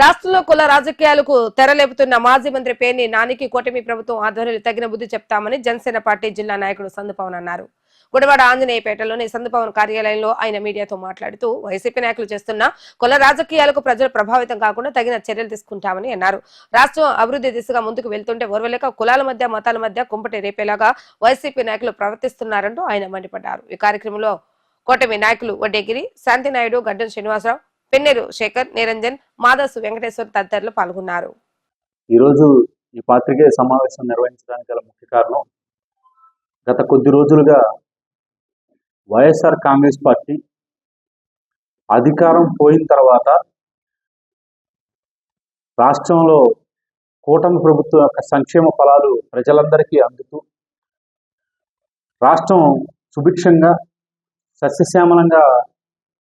రాష్ట్రంలో కుల రాజకీయాలకు తెరలేపుతున్న మాజీ మంత్రి పేర్ని నానికి కూటమి ప్రభుత్వం ఆధ్వర్యంలో తగిన బుద్ధి చెప్తామని జనసేన పార్టీ జిల్లా నాయకుడు సందుపవన్ అన్నారు. గుడివాడ ఆంజనేయపేటలోని సందుపవన్ కార్యాలయంలో ఆయన మీడియాతో మాట్లాడుతూ వైసీపీ నాయకులు చేస్తున్న కుల రాజకీయాలకు ప్రజలు ప్రభావితం కాకుండా తగిన చర్యలు తీసుకుంటామని అన్నారు. రాష్ట్రం అభివృద్ధి దిశగా ముందుకు వెళ్తుంటే ఓర్వలేక కులాల మధ్య మతాల మధ్య కుంపటి రేపేలాగా వైసీపీ నాయకులు ప్రవర్తిస్తున్నారంటూ ఆయన మండిపడ్డారు. ఈ కార్యక్రమంలో కూటమి నాయకులు వడ్డేగిరి శాంతినాయుడు గడ్డం శ్రీనివాసరావు పెన్నెరు శేఖర్ నిరంజన్ మాదసు వెంకటేశ్వర్ తదితరులు పాల్గొన్నారు. ఈరోజు ఈ పాత్రికేయ సమావేశం నిర్వహించడానికి గల ముఖ్య కారణం గత కొద్ది రోజులుగా వైఎస్ఆర్ కాంగ్రెస్ పార్టీ అధికారం పోయిన తర్వాత రాష్ట్రంలో కూటమి ప్రభుత్వం యొక్క సంక్షేమ ఫలాలు ప్రజలందరికీ అందుతూ రాష్ట్రం సుభిక్షంగా సస్యశ్యామలంగా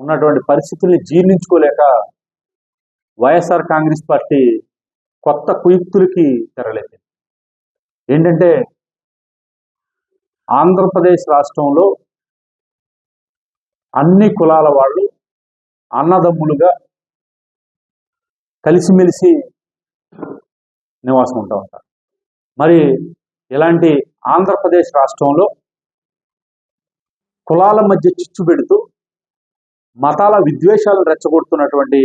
ఉన్నటువంటి పరిస్థితుల్ని జీర్ణించుకోలేక వైఎస్ఆర్ కాంగ్రెస్ పార్టీ కొత్త కుయుక్తులకి తెరలేదు ఏంటంటే ఆంధ్రప్రదేశ్ రాష్ట్రంలో అన్ని కులాల వాళ్ళు అన్నదమ్ములుగా కలిసిమెలిసి నివాసం ఉంటా ఉంటారు. మరి ఇలాంటి ఆంధ్రప్రదేశ్ రాష్ట్రంలో కులాల మధ్య చిచ్చు పెడుతూ మతాల విద్వేషాలను రెచ్చగొడుతున్నటువంటి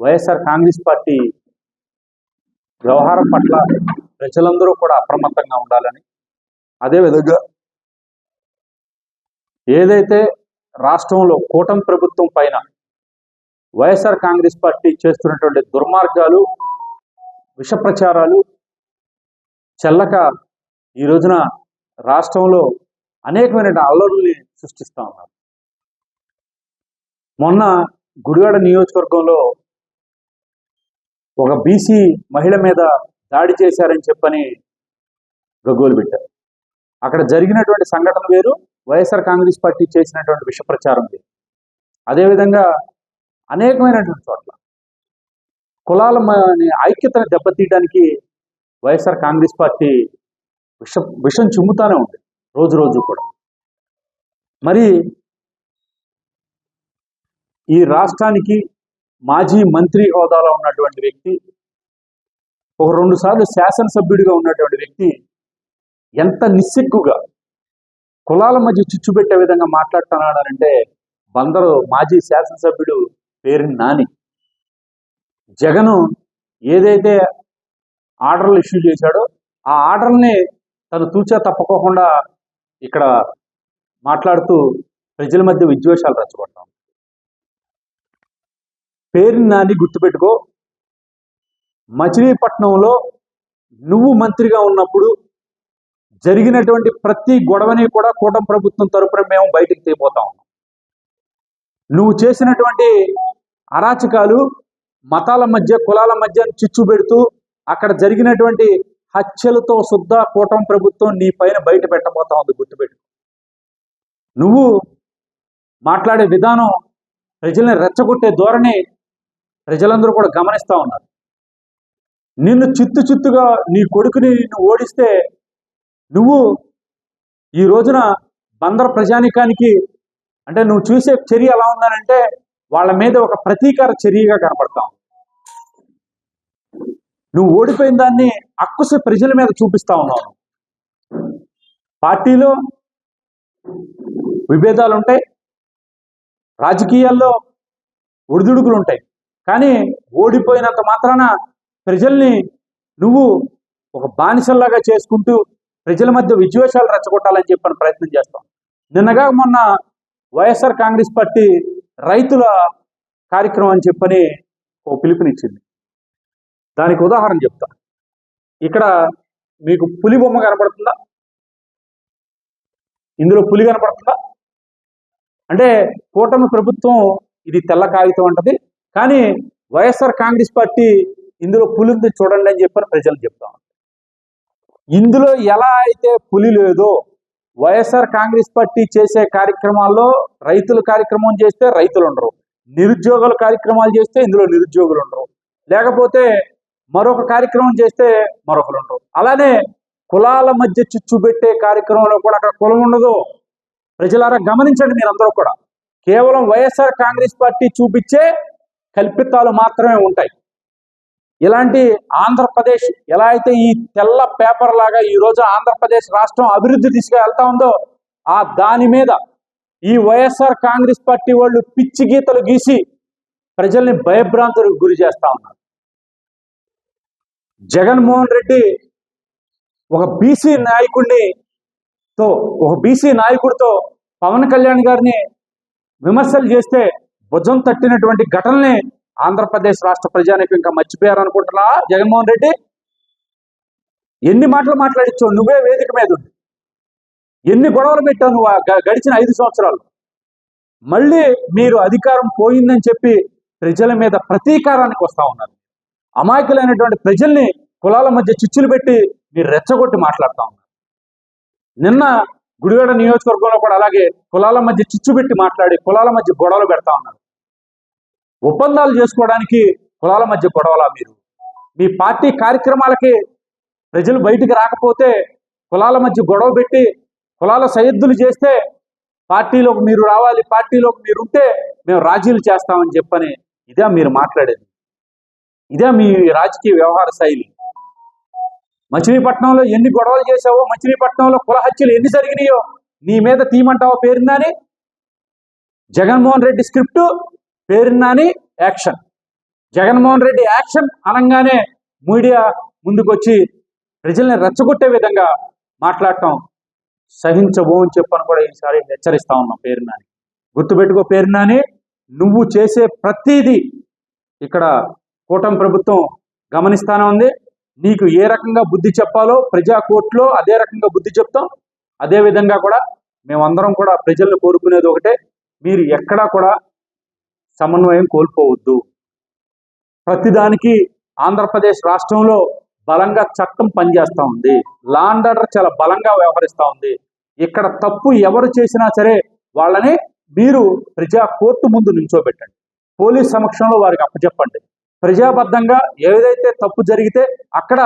వైఎస్ఆర్ కాంగ్రెస్ పార్టీ వ్యవహారం పట్ల ప్రజలందరూ కూడా అప్రమత్తంగా ఉండాలని. అదేవిధంగా ఏదైతే రాష్ట్రంలో కూటమి ప్రభుత్వం పైన వైఎస్ఆర్ కాంగ్రెస్ పార్టీ చేస్తున్నటువంటి దుర్మార్గాలు విష ప్రచారాలు చెల్లక ఈ రోజున రాష్ట్రంలో అనేకమైన అల్లరుల్ని సృష్టిస్తూ ఉన్నారు. మొన్న గుడివాడ నియోజకవర్గంలో ఒక బీసీ మహిళ మీద దాడి చేశారని చెప్పని గగ్గోలు పెట్టారు. అక్కడ జరిగినటువంటి సంఘటన వేరు వైఎస్ఆర్ కాంగ్రెస్ పార్టీ చేసినటువంటి విష ప్రచారం వేరు. అదేవిధంగా అనేకమైనటువంటి చోట్ల కులాల ఐక్యతను దెబ్బతీయడానికి వైఎస్ఆర్ కాంగ్రెస్ పార్టీ విష విషం చిమ్ముతానే ఉంది రోజు రోజు కూడా. మరి ఈ రాష్ట్రానికి మాజీ మంత్రి హోదాలో ఉన్నటువంటి వ్యక్తి ఒక రెండు సార్లు శాసనసభ్యుడిగా ఉన్నటువంటి వ్యక్తి ఎంత నిస్సిగ్గుగా కులాల మధ్య చిచ్చు పెట్టే విధంగా మాట్లాడుతున్నాడంటే బందరు మాజీ శాసనసభ్యుడు పేరు నాని. జగను ఏదైతే ఆర్డర్లు ఇష్యూ చేశాడో ఆ ఆర్డర్ని తను తూచా తప్పకోకుండా ఇక్కడ మాట్లాడుతూ ప్రజల మధ్య విద్వేషాలు రెచ్చగొట్టాం పేరు నాని గుర్తుపెట్టుకో. మచిలీపట్నంలో నువ్వు మంత్రిగా ఉన్నప్పుడు జరిగినటువంటి ప్రతి గొడవని కూడా కూటమి ప్రభుత్వం తరపున మేము బయటికి తీయబోతా ఉన్నాం. నువ్వు చేసినటువంటి అరాచకాలు మతాల మధ్య కులాల మధ్య చిచ్చు పెడుతూ అక్కడ జరిగినటువంటి హత్యలతో శుద్ధ కూటమి ప్రభుత్వం నీ పైన బయట పెట్టబోతా ఉంది గుర్తుపెట్టు నువ్వు మాట్లాడే విధానం ప్రజల్ని రెచ్చగొట్టే ధోరణి ప్రజలందరూ కూడా గమనిస్తూ ఉన్నారు. నిన్ను చిత్తు చిత్తుగా నీ కొడుకుని నిన్ను ఓడిస్తే నువ్వు ఈ రోజున బందర ప్రజానికానికి అంటే నువ్వు చూసే చర్య ఎలా ఉందనంటే వాళ్ళ మీద ఒక ప్రతీకార చర్యగా కనపడతాం నువ్వు ఓడిపోయిన దాన్ని అక్కుస ప్రజల మీద చూపిస్తా ఉన్నావు. పార్టీలో విభేదాలు ఉంటాయి రాజకీయాల్లో ఒడిదుడుకులు ఉంటాయి కానీ ఓడిపోయినంత మాత్రాన ప్రజల్ని నువ్వు ఒక బానిసల్లాగా చేసుకుంటూ ప్రజల మధ్య విద్వేషాలు రెచ్చగొట్టాలని చెప్పని ప్రయత్నం చేస్తాం. నిన్నగా మొన్న వైఎస్ఆర్ కాంగ్రెస్ పార్టీ రైతుల కార్యక్రమం అని చెప్పని ఓ పిలుపునిచ్చింది. దానికి ఉదాహరణ చెప్తా. ఇక్కడ మీకు పులి బొమ్మ కనపడుతుందా ఇందులో పులి కనపడుతుందా అంటే కూటమి ప్రభుత్వం ఇది తెల్ల కాగితం అంటది. కానీ వైఎస్ఆర్ కాంగ్రెస్ పార్టీ ఇందులో పులి ఉంది చూడండి అని చెప్పని ప్రజలు చెప్తా ఇందులో ఎలా అయితే పులి లేదో వైఎస్ఆర్ కాంగ్రెస్ పార్టీ చేసే కార్యక్రమాల్లో రైతుల కార్యక్రమం చేస్తే రైతులు ఉండరు. నిరుద్యోగుల కార్యక్రమాలు చేస్తే ఇందులో నిరుద్యోగులు ఉండరు. లేకపోతే మరొక కార్యక్రమం చేస్తే మరొకరు ఉండరు. అలానే కులాల మధ్య చిచ్చు పెట్టే కార్యక్రమంలో కూడా అక్కడ కులం ఉండదు. ప్రజలారా గమనించండి మీరందరూ కూడా. కేవలం వైఎస్ఆర్ కాంగ్రెస్ పార్టీ చూపించే కల్పితాలు మాత్రమే ఉంటాయి. ఇలాంటి ఆంధ్రప్రదేశ్ ఎలా అయితే ఈ తెల్ల పేపర్ లాగా ఈ రోజు ఆంధ్రప్రదేశ్ రాష్ట్రం అభివృద్ధి దిశగా వెళ్తా ఉందో ఆ దాని మీద ఈ వైఎస్ఆర్ కాంగ్రెస్ పార్టీ వాళ్ళు పిచ్చి గీతలు గీసి ప్రజల్ని భయభ్రాంతులకు గురి చేస్తా ఉన్నారు. జగన్మోహన్ రెడ్డి ఒక బీసీ నాయకుడిని తో ఒక బీసీ నాయకుడితో పవన్ కళ్యాణ్ గారిని విమర్శలు చేస్తే భుజం తట్టినటువంటి ఘటనని ఆంధ్రప్రదేశ్ రాష్ట్ర ప్రజానికి ఇంకా మర్చిపోయారు అనుకుంటున్నా జగన్మోహన్ రెడ్డి? ఎన్ని మాటలు మాట్లాడించావు నువ్వే వేదిక మీద ఉండి. ఎన్ని గొడవలు పెట్టావు నువ్వు గడిచిన ఐదు సంవత్సరాలు? మళ్ళీ మీరు అధికారం పోయిందని చెప్పి ప్రజల మీద ప్రతీకారానికి వస్తా ఉన్నారు. అమాయకులైనటువంటి ప్రజల్ని కులాల మధ్య చిచ్చులు పెట్టి మీరు రెచ్చగొట్టి మాట్లాడుతా ఉన్నారు. నిన్న గుడివాడ నియోజకవర్గంలో కూడా అలాగే కులాల మధ్య చిచ్చు పెట్టి మాట్లాడి కులాల మధ్య గొడవలు పెడతా ఉన్నారు. ఒప్పందాలు చేసుకోవడానికి కులాల మధ్య గొడవలా మీరు? మీ పార్టీ కార్యక్రమాలకి ప్రజలు బయటికి రాకపోతే కులాల మధ్య గొడవ పెట్టి కులాల సయద్దులు చేస్తే పార్టీలోకి మీరు రావాలి పార్టీలోకి మీరు ఉంటే మేము రాజీలు చేస్తామని చెప్పని ఇదే మీరు మాట్లాడేది. ఇదే మీ రాజకీయ వ్యవహార శైలి. మచిలీపట్నంలో ఎన్ని గొడవలు చేసావో మచిలీపట్నంలో కుల హత్యలు ఎన్ని జరిగినాయో నీ మీద తీమంటావో పేరున్నాని జగన్మోహన్ రెడ్డి స్క్రిప్ట్ పేరున్నాని యాక్షన్. జగన్మోహన్ రెడ్డి యాక్షన్ అనగానే మీడియా ముందుకొచ్చి ప్రజల్ని రెచ్చగొట్టే విధంగా మాట్లాడటం సహించబో అని చెప్పని కూడా ఈసారి హెచ్చరిస్తా ఉన్నాం పేరున్నాని గుర్తుపెట్టుకో పేరునాని నువ్వు చేసే ప్రతిదీ ఇక్కడ కూటమి ప్రభుత్వం గమనిస్తానే ఉంది. నీకు ఏ రకంగా బుద్ధి చెప్పాలో ప్రజా కోర్టులో అదే రకంగా బుద్ధి చెప్తాం. అదే విధంగా కూడా మేమందరం కూడా ప్రజలను కోరుకునేది ఒకటే మీరు ఎక్కడా కూడా సమన్వయం కోల్పోవద్దు. ప్రతిదానికి ఆంధ్రప్రదేశ్ రాష్ట్రంలో బలంగా చట్టం పనిచేస్తూ ఉంది. లా అండ్ ఆర్డర్ చాలా బలంగా వ్యవహరిస్తూ ఉంది. ఇక్కడ తప్పు ఎవరు చేసినా సరే వాళ్ళని మీరు ప్రజా కోర్టు ముందు నిల్చోబెట్టండి పోలీస్ సమక్షంలో వారికి అప్పచెప్పండి. ప్రజాబద్ధంగా ఏదైతే తప్పు జరిగితే అక్కడ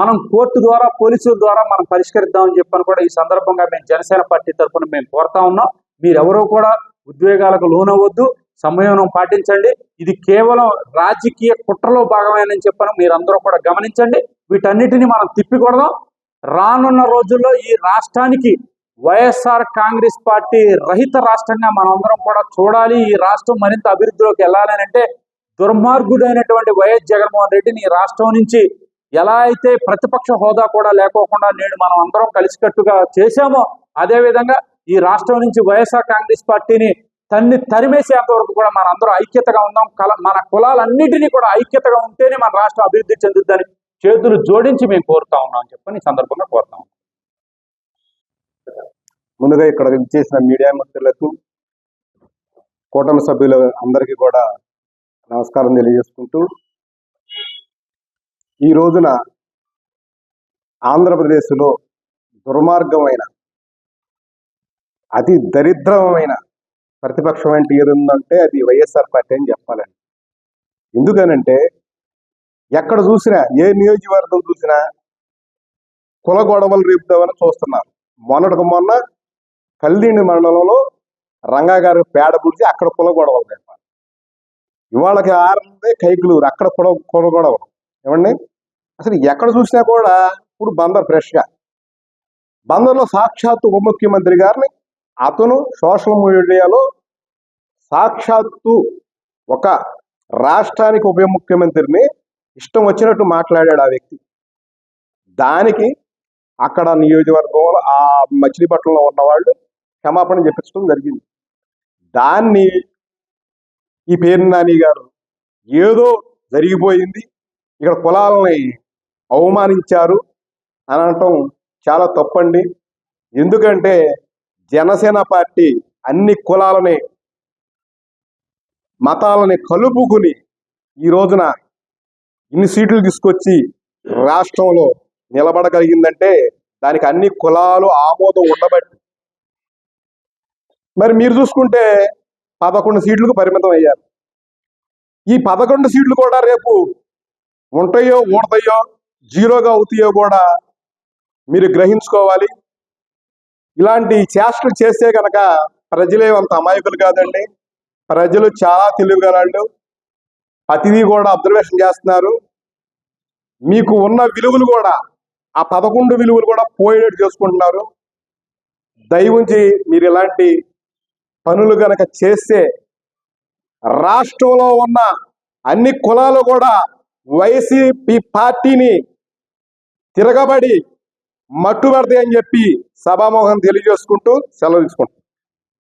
మనం కోర్టు ద్వారా పోలీసుల ద్వారా మనం పరిష్కరిద్దామని చెప్పని కూడా ఈ సందర్భంగా మేము జనసేన పార్టీ తరఫున మేము కోరుతా ఉన్నాం. మీరెవరూ కూడా ఉద్వేగాలకు లోనవద్దు సంయమనం పాటించండి. ఇది కేవలం రాజకీయ కుట్రలో భాగమేనని చెప్పని మీరందరూ కూడా గమనించండి. వీటన్నిటిని మనం తిప్పికొడదాం. రానున్న రోజుల్లో ఈ రాష్ట్రానికి వైఎస్ఆర్ కాంగ్రెస్ పార్టీ రహిత రాష్ట్రంగా మనందరం కూడా చూడాలి. ఈ రాష్ట్రం మరింత అభివృద్ధిలోకి వెళ్ళాలని అంటే దుర్మార్గుడైనటువంటి వైఎస్ జగన్మోహన్ రెడ్డిని రాష్ట్రం నుంచి ఎలా అయితే ప్రతిపక్ష హోదా కూడా లేకోకుండా నేడు మనం అందరం కలిసికట్టుగా చేశామో అదే విధంగా ఈ రాష్ట్రం నుంచి వైఎస్ఆర్ కాంగ్రెస్ పార్టీని తన్ని తరిమేసేంత వరకు కూడా మన అందరూ ఐక్యతగా ఉందాం. కల మన కులాలన్నింటినీ కూడా ఐక్యతగా ఉంటేనే మన రాష్ట్రం అభివృద్ధి చెందుద్దని చేతులు జోడించి మేము కోరుతా ఉన్నాం అని చెప్పని ఈ సందర్భంగా కోరుతాం ముందుగా ఇక్కడ చేసిన మీడియా మిత్రులకు కూటమి సభ్యులు అందరికీ కూడా నమస్కారం తెలియజేసుకుంటూ ఈ రోజున ఆంధ్రప్రదేశ్లో దుర్మార్గమైన అతి దరిద్రమైన ప్రతిపక్షం అంటే ఏది ఉందంటే అది వైఎస్ఆర్ పార్టీ అని చెప్పాలండి. ఎందుకనంటే ఎక్కడ చూసినా ఏ నియోజకవర్గం చూసినా కుల గొడవలు రేపుదామని చూస్తున్నారు. మొన్నటికి మొన్న కల్దీని మండలంలో రంగా గారు పేడ పుడిచి అక్కడ కుల గొడవలు కానీ ఇవాళకి ఆరందే కైకులూరు. అక్కడ కొడవ కొడగొడవ ఏమండి? అసలు ఎక్కడ చూసినా కూడా ఇప్పుడు బందర్ ఫ్రెష్గా. బందర్లో సాక్షాత్తు ఉప ముఖ్యమంత్రి గారిని అతను సోషల్ మీడియాలో సాక్షాత్తు ఒక రాష్ట్రానికి ఉప ముఖ్యమంత్రిని ఇష్టం వచ్చినట్టు మాట్లాడాడు ఆ వ్యక్తి. దానికి అక్కడ నియోజకవర్గంలో ఆ మచిలీపట్నంలో ఉన్న వాళ్ళు క్షమాపణ చెప్పించడం జరిగింది. దాన్ని ఈ పేరు నాని గారు ఏదో జరిగిపోయింది. ఇక్కడ కులాలని అవమానించారు అని అనటం చాలా తప్పండి. ఎందుకంటే జనసేన పార్టీ అన్ని కులాలని మతాలని కలుపుకుని ఈ రోజున ఇన్ని సీట్లు తీసుకొచ్చి రాష్ట్రంలో నిలబడగలిగిందంటే దానికి అన్ని కులాలు ఆమోదం ఉండబట్టి. మరి మీరు చూసుకుంటే పదకొండు సీట్లకు పరిమితం అయ్యారు. ఈ పదకొండు సీట్లు కూడా రేపు ఉంటాయో ఊడతాయో జీరోగా అవుతాయో కూడా మీరు గ్రహించుకోవాలి. ఇలాంటి చేష్టలు చేస్తే కనుక ప్రజలే అంత అమాయకులు కాదండి. ప్రజలు చాలా తెలివిగలళ్ళు ప్రతిదీ కూడా అబ్జర్వేషన్ చేస్తున్నారు. మీకు ఉన్న విలువలు కూడా ఆ పదకొండు విలువలు కూడా పోయేటట్టు చేసుకుంటున్నారు. దయవుంచి మీరు ఇలాంటి పనులు గనక చేస్తే రాష్ట్రంలో ఉన్న అన్ని కులాలు కూడా వైసీపీ పార్టీని తిరగబడి మట్టుబడతాయని చెప్పి సభామోహం తెలియజేసుకుంటూ సెలవు తీసుకుంటాం